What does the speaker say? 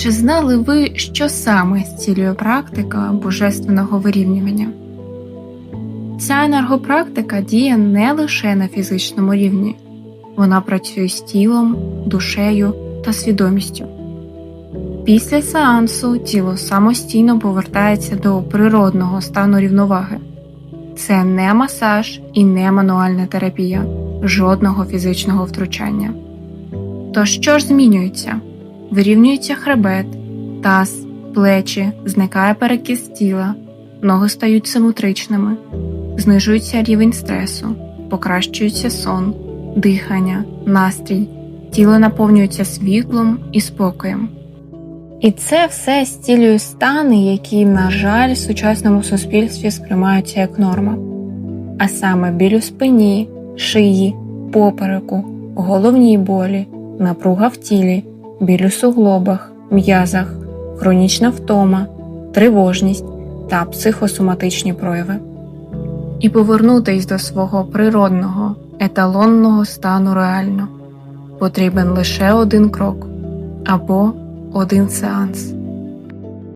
чи знали ви, що саме зцілює практика божественного вирівнювання? Ця енергопрактика діє не лише на фізичному рівні, вона працює з тілом, душею та свідомістю. Після сеансу тіло самостійно повертається до природного стану рівноваги. Це не масаж і не мануальна терапія, жодного фізичного втручання. То що ж змінюється? Вирівнюється хребет, таз, плечі, зникає перекіс тіла, ноги стають симетричними, знижується рівень стресу, покращується сон, дихання, настрій, тіло наповнюється світлом і спокоєм. І це все зцілює стани, які, на жаль, в сучасному суспільстві сприймаються як норма, а саме біль у спині, шиї, попереку, головній болі, напруга в тілі, біль у суглобах, м'язах, хронічна втома, тривожність та психосоматичні прояви. І повернутись до свого природного, еталонного стану реально потрібен лише один крок або один сеанс.